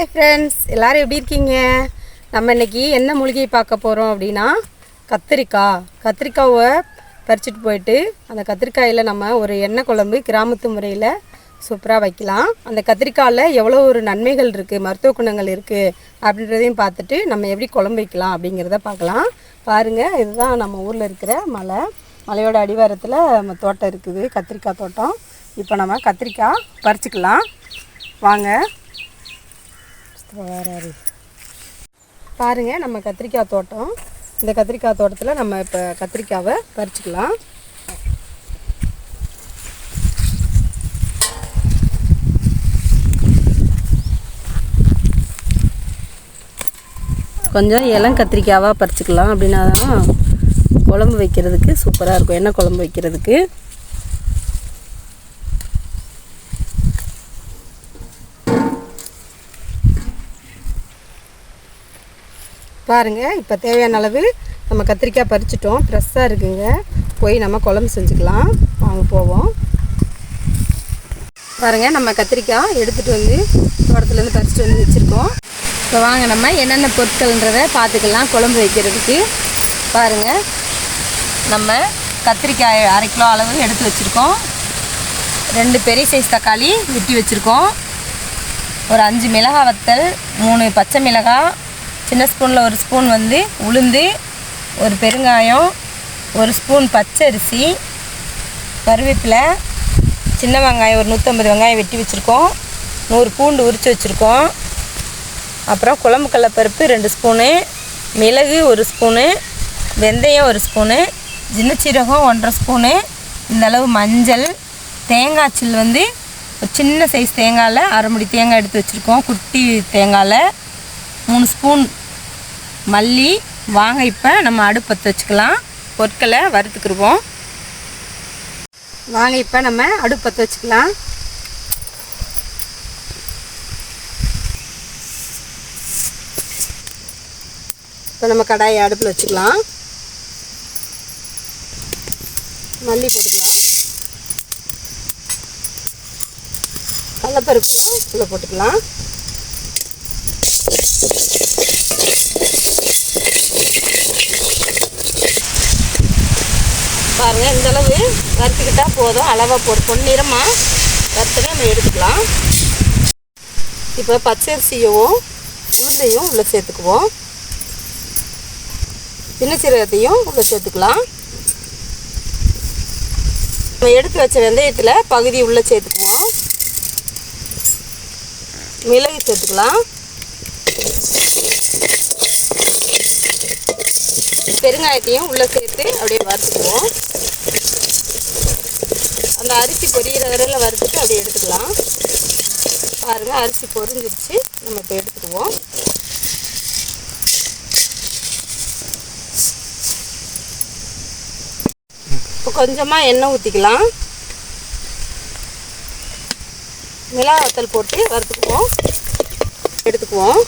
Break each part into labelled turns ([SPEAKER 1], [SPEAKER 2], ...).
[SPEAKER 1] Hi friends எல்லாரும் எப்படி இருக்கீங்க? நம்ம இன்னைக்கு என்ன மூலிகை பார்க்க போகிறோம் அப்படின்னா கத்திரிக்காய். கத்திரிக்காவை பறிச்சுட்டு போயிட்டு அந்த கத்திரிக்காயில் நம்ம ஒரு எண்ணெய் குழம்பு கிராமத்து முறையில் சூப்பராக வைக்கலாம். அந்த கத்திரிக்காயில் எவ்வளோ ஒரு நன்மைகள் இருக்குது மருத்துவ குணங்கள் இருக்குது அப்படின்றதையும் பார்த்துட்டு நம்ம எப்படி குழம்பு வைக்கலாம் அப்படிங்கிறத பார்க்கலாம். பாருங்கள் இதுதான் நம்ம ஊரில் இருக்கிற மலை. மலையோட அடிவாரத்தில் நம்ம தோட்டம் இருக்குது கத்திரிக்காய் தோட்டம். இப்போ நம்ம கத்திரிக்காய் பறிச்சுக்கலாம். வாங்க. வராரு பாருங்க நம்ம கத்திரிக்காய் தோட்டம். இந்த கத்திரிக்காய் தோட்டத்தில் நம்ம இப்போ கத்திரிக்காவை பறிச்சுக்கலாம். கொஞ்சம் இளம் கத்திரிக்காவாக பறிச்சுக்கலாம் அப்படின்னா தான் குழம்பு வைக்கிறதுக்கு சூப்பராக இருக்கும். எண்ணெய் குழம்பு வைக்கிறதுக்கு? பாருங்கள் இப்போ தேவையான அளவு நம்ம கத்திரிக்காய் பறிச்சிட்டோம். ஃப்ரெஷ்ஷாக இருக்குங்க. போய் நம்ம குழம்பு செஞ்சுக்கலாம். வாங்க போவோம். பாருங்கள் நம்ம கத்திரிக்காய் எடுத்துகிட்டு வந்து தோட்டத்துலேருந்து பறிச்சுட்டு வந்து வச்சுருக்கோம். இப்போ வாங்க நம்ம என்னென்ன பொருட்கள்ன்றதை பார்த்துக்கலாம் குழம்பு வைக்கிறதுக்கு. பாருங்கள் நம்ம கத்திரிக்காய் அரை கிலோ அளவு எடுத்து வச்சுருக்கோம். ரெண்டு பெரிய சைஸ் தக்காளி வெட்டி வச்சுருக்கோம். ஒரு அஞ்சு மிளகாய் வத்தல் மூணு பச்சை மிளகாய் சின்ன ஸ்பூனில் ஒரு ஸ்பூன் வந்து உளுந்து ஒரு பெருங்காயம் ஒரு ஸ்பூன் பச்சரிசி கருவேப்பிலை சின்ன வெங்காயம் ஒரு நூற்றம்பது வெங்காயம் வெட்டி வச்சுருக்கோம். நூறு பூண்டு உரித்து வச்சுருக்கோம். அப்புறம் குழம்பு கடலப்பருப்பு ரெண்டு ஸ்பூனு மிளகு ஒரு ஸ்பூனு வெந்தயம் ஒரு ஸ்பூனு சின்ன சீரகம் ஒன்றரை ஸ்பூனு இந்த அளவு மஞ்சள் தேங்காய் சில் வந்து ஒரு சின்ன சைஸ் தேங்காயில் அரை முடி தேங்காய் எடுத்து வச்சுருக்கோம் குட்டி தேங்காயில். மூணு ஸ்பூன் மல்லி வாங்க இப்போ நம்ம அடுப்பத்தை வச்சுக்கலாம். பொருட்களை வறுத்துக்கிருவோம். வாங்க இப்போ நம்ம அடுப்பத்தை வச்சுக்கலாம். இப்போ நம்ம கடாயை அடுப்பில் வச்சுக்கலாம். மல்லி போட்டுக்கலாம். கடலப்பருப்புலாம் உள்ளே போட்டுக்கலாம். பாருங்க இந்த அளவு வறுத்துக்கிட்டா போதும். அளவாக போட்டு பொன்னிறமாக வறுத்து நம்ம எடுத்துக்கலாம். இப்போ பச்சரிசியவும் உளுந்தையும் உள்ளே சேர்த்துக்குவோம். சின்ன சீரகத்தையும் உள்ளே சேர்த்துக்கலாம். நம்ம எடுத்து வச்ச வெந்தயத்தில் பகுதி உள்ளே சேர்த்துக்குவோம். மிளகு சேர்த்துக்கலாம். பெருங்காயத்தையும் உள்ளே சேர்த்து அப்படியே வறுத்துக்குவோம். அந்த அரிசி பொரியிற வரையில் வறுத்துட்டு அப்படியே எடுத்துக்கலாம். பாருங்கள் அரிசி பொரிஞ்சிருச்சு. நம்ம இப்போ எடுத்துக்குவோம். இப்போ கொஞ்சமாக எண்ணெய் ஊற்றிக்கலாம் மிளகாத்தல் போட்டு வறுத்துக்குவோம். எடுத்துக்குவோம்.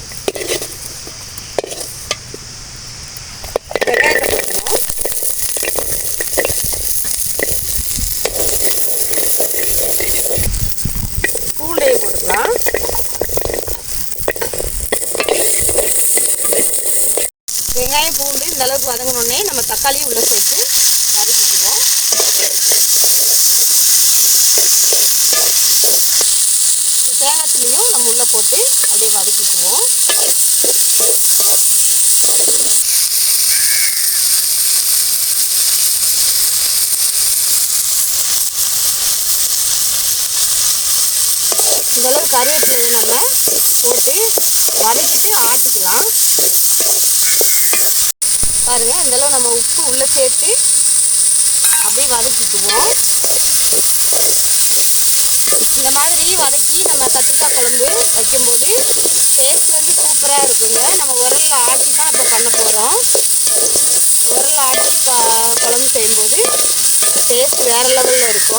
[SPEAKER 1] வெங்காயத்தை பூண்டையை போட்டுக்கலாம். வெங்காயம் பூண்டு இந்த அளவுக்கு வதங்கணுன்னே நம்ம தக்காளியும் உள்ள சேர்த்து வதக்கிக்குவோம் இந்த தேங்காய்த்துலையும் நம்ம உள்ளே போட்டு அப்படியே வதக்கிக்குவோம் இந்த அளவு கருவேப்பிலையை நம்ம. போட்டு வதக்கிட்டு ஆட்டிக்கலாம். பாருங்கள் இந்த அளவு நம்ம உப்பு உள்ளே சேர்த்து அப்படியே வதக்கிக்குவோம் இந்த மாதிரி வதக்கி நம்ம கத்திரிக்காய் குழம்பு வைக்கும்போது டேஸ்ட் வந்து சூப்பராக இருக்குங்க. நம்ம உரலில் ஆட்டி தான் இப்போ பண்ண போகிறோம் உரலில் ஆட்டி குழம்பு செய்யும்போது டேஸ்ட் வேறு லெவலில் இருக்கும்.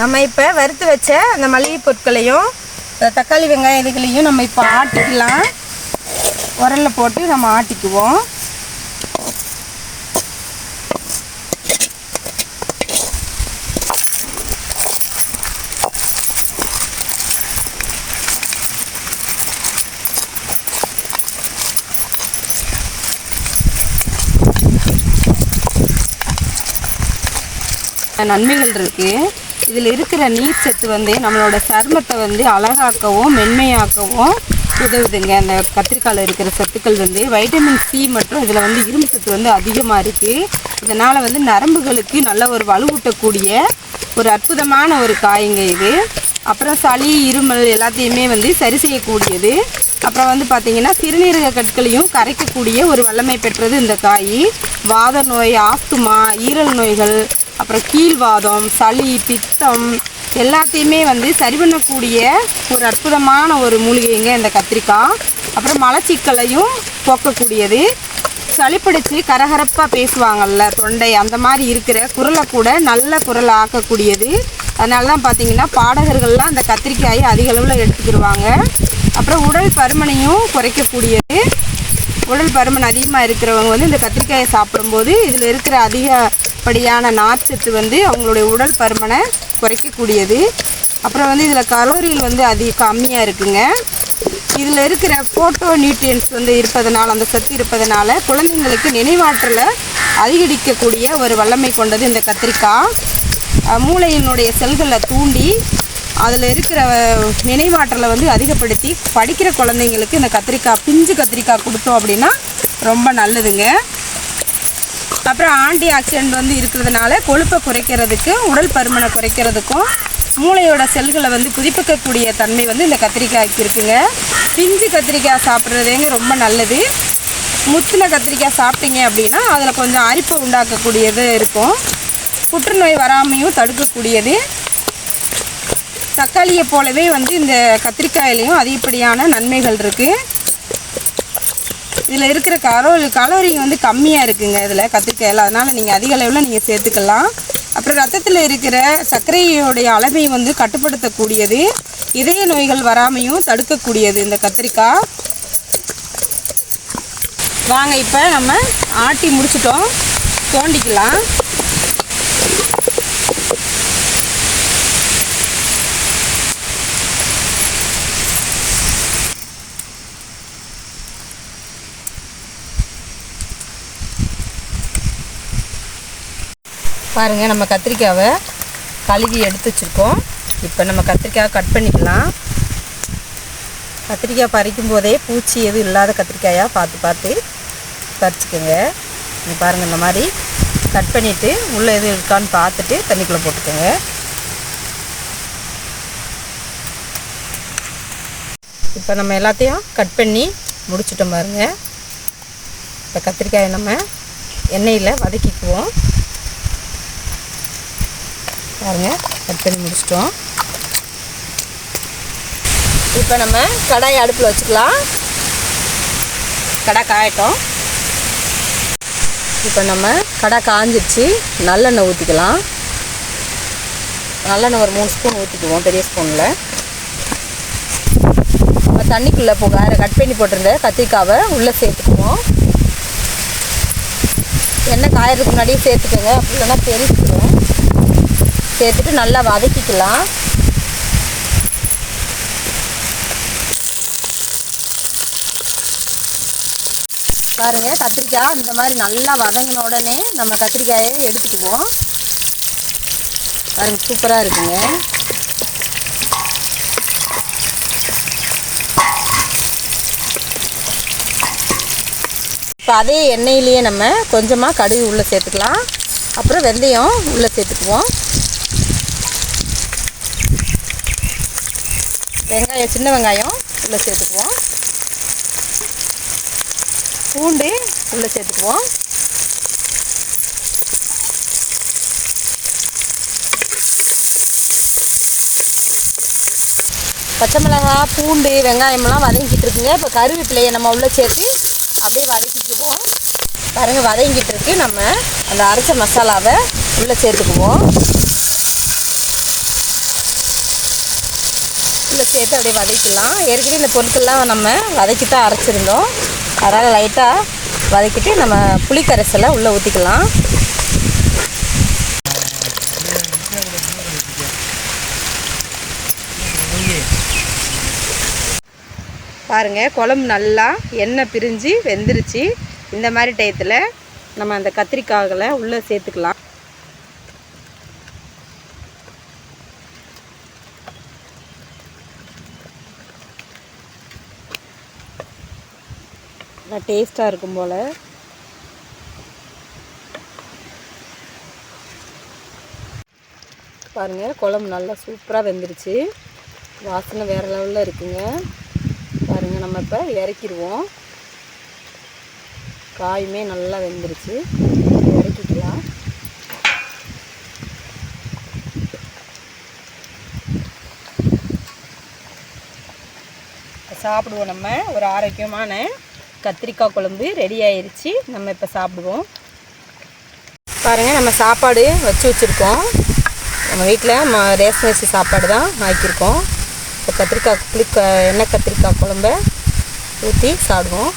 [SPEAKER 1] நம்ம இப்போ வறுத்து வச்ச அந்த மளிகை பொருட்களையும் தக்காளி வெங்காய இதுகளையும் நம்ம இப்போ ஆட்டிக்கலாம். உரலில் போட்டு நம்ம ஆட்டிக்குவோம். நன்மைகள் இருக்குது இதில் இருக்கிற நீர் சத்து வந்து நம்மளோட சருமத்தை வந்து அழகாக்கவும் மென்மையாக்கவும் உதவுதுங்க. அந்த கத்திரிக்காயில் இருக்கிற சத்துக்கள் வந்து வைட்டமின் சி மற்றும் இதில் வந்து இரும்பு சத்து வந்து அதிகமாக இருக்குது இதனால் வந்து நரம்புகளுக்கு நல்ல ஒரு வலுவூட்டக்கூடிய ஒரு அற்புதமான ஒரு காய்ங்க இது. அப்புறம் சளி இருமல் எல்லாத்தையுமே வந்து சரி செய்யக்கூடியது. அப்புறம் வந்து பார்த்திங்கன்னா சிறுநீரக கற்களையும் கரைக்கக்கூடிய ஒரு வல்லமை பெற்றது இந்த காய். வாத நோய் ஆஸ்துமா ஈரல் நோய்கள் அப்புறம் கீழ்வாதம் சளி பித்தம் எல்லாத்தையுமே வந்து சரி பண்ணக்கூடிய ஒரு அற்புதமான ஒரு மூலிகைங்க இந்த கத்திரிக்காய். அப்புறம் மலச்சிக்கலையும் போக்கக்கூடியது. சளி பிடிச்சி கரகரப்பாக பேசுவாங்கள்ல தொண்டை அந்த மாதிரி இருக்கிற குரலை கூட நல்ல குரல் ஆக்கக்கூடியது. அதனால தான் பார்த்தீங்கன்னா பாடகர்கள்லாம் அந்த கத்திரிக்காயை அதிக அளவில் எடுத்துக்கிடுவாங்க அப்புறம் உடல் பருமனையும் குறைக்கக்கூடியது. உடல் பருமன் அதிகமாக இருக்கிறவங்க வந்து இந்த கத்திரிக்காயை சாப்பிடும்போது இதில் இருக்கிற அதிக அதிகப்படியான நார்ச்சத்து வந்து அவங்களுடைய உடல் பருமனை குறைக்கக்கூடியது. அப்புறம் வந்து இதில் கலோரிகள் வந்து அதிக கம்மியாக இருக்குங்க. இதில் இருக்கிற ஃபோட்டோ நியூட்ரியன்ஸ் வந்து இருப்பதனால் அந்த சத்து இருப்பதனால குழந்தைங்களுக்கு நினைவாற்றலை அதிகரிக்கக்கூடிய ஒரு வல்லமை கொண்டது இந்த கத்திரிக்காய். மூளையினுடைய செல்களை தூண்டி அதில் இருக்கிற நினைவாற்றலை வந்து அதிகப்படுத்தி படிக்கிற குழந்தைங்களுக்கு இந்த கத்திரிக்காய் பிஞ்சு கத்திரிக்காய் கொடுத்தோம் அப்படின்னா ரொம்ப நல்லதுங்க. அப்புறம் ஆன்டி ஆக்சிடென்ட் வந்து இருக்கிறதுனால கொழுப்பை குறைக்கிறதுக்கு உடல் பருமனை குறைக்கிறதுக்கும் மூளையோட செல்களை வந்து புதுப்பிக்கக்கூடிய தன்மை வந்து இந்த கத்திரிக்காய்க்கு இருக்குங்க பிஞ்சு கத்திரிக்காய் சாப்பிட்றதுங்க ரொம்ப நல்லது. முத்தின கத்திரிக்காய் சாப்பிட்டீங்க அப்படின்னா அதில் கொஞ்சம் அரிப்பை உண்டாக்கக்கூடியது இருக்கும். புற்றுநோய் வராமையும் தடுக்கக்கூடியது. தக்காளியை போலவே வந்து இந்த கத்திரிக்காயிலையும் அதிகப்படியான நன்மைகள் இருக்குது இதில் இருக்கிற கலோரி கலோரிங் வந்து கம்மியாக இருக்குங்க இதில் கத்திரிக்காயில். அதனால் நீங்கள் அதிக அளவில் நீங்கள் சேர்த்துக்கலாம். அப்புறம் ரத்தத்தில் இருக்கிற சர்க்கரையோடைய அளவை வந்து கட்டுப்படுத்தக்கூடியது. இதய நோய்கள் வராமையும் தடுக்கக்கூடியது இந்த கத்திரிக்காய். வாங்க இப்போ நம்ம ஆட்டி முடிச்சிட்டோம். தோண்டிக்கலாம். பாருங்கள் நம்ம கத்திரிக்காவை கழுவி எடுத்து வச்சுருக்கோம். இப்போ நம்ம கத்திரிக்காயை கட் பண்ணிக்கலாம். கத்திரிக்காய் பறிக்கும் போதே பூச்சி எதுவும் இல்லாத கத்திரிக்காயாக பார்த்து பார்த்து பறிச்சுக்கோங்க. நீங்கள் பாருங்கள் இந்த மாதிரி கட் பண்ணிவிட்டு உள்ளே எதுவும் இருக்கான்னு பார்த்துட்டு தண்ணிக்குள்ளே போட்டுக்கோங்க. இப்போ நம்ம எல்லாத்தையும் கட் பண்ணி முடிச்சிட்டோம் பாருங்க. இப்போ கத்திரிக்காயை நம்ம எண்ணெயில் வதக்கிக்குவோம். பாருங்கள் கட் பண்ணி முடிச்சிட்டோம். இப்போ நம்ம கடாய் அடுப்பில் வச்சுக்கலாம். கடை காயட்டும். இப்போ நம்ம கடை காஞ்சிடுச்சு நல்லெண்ணெய் ஊற்றிக்கலாம் நல்லெண்ணெய் ஒரு மூணு ஸ்பூன் ஊற்றிக்குவோம் பெரிய ஸ்பூனில். இப்போ தண்ணிக்குள்ளே இப்போ வேறு கட் பண்ணி போட்டிருந்த கத்திரிக்காவை உள்ளே சேர்த்துக்குவோம். எண்ணெய் காயறதுக்கு முன்னாடியே சேர்த்துக்கோங்க அப்படி இல்லைன்னா தெரிச்சிடும் சேர்த்துட்டு நல்லா வதக்கிக்கலாம். பாருங்க கத்திரிக்காய் இந்த மாதிரி நல்லா வதங்கின உடனே நம்ம கத்திரிக்காயை எடுத்துக்குவோம். பாருங்கள் சூப்பராக இருக்குங்க. இப்போ அதே எண்ணெயிலேயே நம்ம கொஞ்சமாக கடுகு உள்ளே சேர்த்துக்கலாம். அப்புறம் வெந்தயம் உள்ளே சேர்த்துக்குவோம். வெங்காயம் சின்ன வெங்காயம் உள்ளே சேர்த்துக்குவோம். பூண்டு உள்ளே சேர்த்துக்குவோம். பச்சை மிளகாய் பூண்டு வெங்காயம்லாம் வதங்கிட்டு இருக்குங்க. இப்போ கருவேப்பிலையை நம்ம உள்ளே சேர்த்து அப்படியே வதக்கிக்குவோம் பாருங்கள் வதங்கிட்டு இருக்கு. நம்ம அந்த அரைச்ச மசாலாவை உள்ளே சேர்த்துக்குவோம். சேர்த்து அப்படியே வதக்கிக்கலாம் ஏற்கனவே இந்த பொருட்கள்லாம் நம்ம வதக்கி தான் அரைச்சிருந்தோம். அதனால் லைட்டாக வதக்கிட்டு நம்ம புளிக்கரைசலை உள்ளே ஊற்றிக்கலாம் பாருங்கள் குழம்பு நல்லா எண்ணெய் பிரிஞ்சு வெந்துருச்சு. இந்த மாதிரி டயத்தில் நம்ம அந்த கத்திரிக்காய்களை உள்ளே சேர்த்துக்கலாம். நல்லா டேஸ்ட்டாக இருக்கும் போல். பாருங்கள் குழம்பு நல்லா சூப்பராக வெந்துருச்சு. வாசனை வேறு லெவலில் இருக்குங்க. பாருங்கள் நம்ம இப்போ இறக்கிடுவோம் காயுமே நல்லா வெந்துருச்சு. இறக்கிக்கலாம். சாப்பிடுவோம் நம்ம. ஒரு ஆரோக்கியமான கத்திரிக்காய் குழம்பு ரெடி ஆயிருச்சு. நம்ம இப்போ சாப்பிடுவோம். பாருங்கள் நம்ம சாப்பாடு வச்சு வச்சுருக்கோம். நம்ம வீட்டில் ம ரேஷன் அரிசி சாப்பாடு தான் ஆக்கியிருக்கோம் இப்போ கத்திரிக்காய் புளிக்க எண்ணெய் கத்திரிக்காய் குழம்ப ஊற்றி சாப்பிடுவோம்.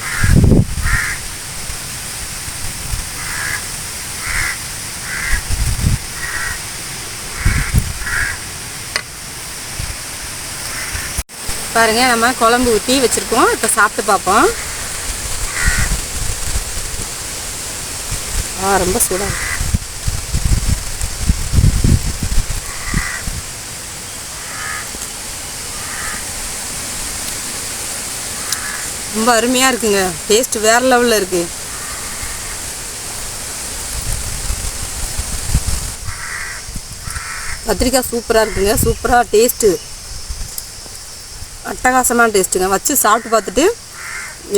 [SPEAKER 1] பாருங்கள் நம்ம குழம்பு ஊற்றி வச்சுருக்கோம். இப்போ சாப்பிட்டு பார்ப்போம். ஆ ரொம்ப சூடாக ரொம்ப அருமையாக இருக்குங்க. டேஸ்ட் வேறு லெவலில் இருக்குது கத்திரிக்காய் சூப்பராக இருக்குங்க. சூப்பராக டேஸ்ட்டு அட்டகாசமான டேஸ்ட்டுங்க வச்சு சாப்பிட்டு பார்த்துட்டு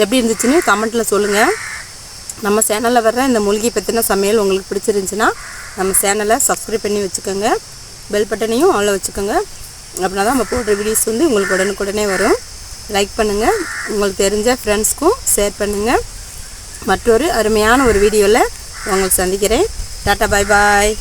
[SPEAKER 1] எப்படி இருந்துச்சுன்னு கமெண்ட்டில் சொல்லுங்கள் நம்ம சேனலில் வர்ற இந்த மூலிகை பற்றின சமையல் உங்களுக்கு பிடிச்சிருந்துச்சின்னா நம்ம சேனலை சப்ஸ்கிரைப் பண்ணி வச்சுக்கோங்க. பெல் பட்டனையும் ஆளில் வச்சுக்கோங்க. அப்படின்னா தான் நம்ம போடுற வீடியோஸ் வந்து உங்களுக்கு உடனுக்குடனே வரும். லைக் பண்ணுங்கள் உங்களுக்கு தெரிஞ்ச ஃப்ரெண்ட்ஸ்க்கும் ஷேர் பண்ணுங்கள் மற்றொரு அருமையான ஒரு வீடியோவில் உங்களுக்கு சந்திக்கிறேன். டாட்டா பாய் பாய்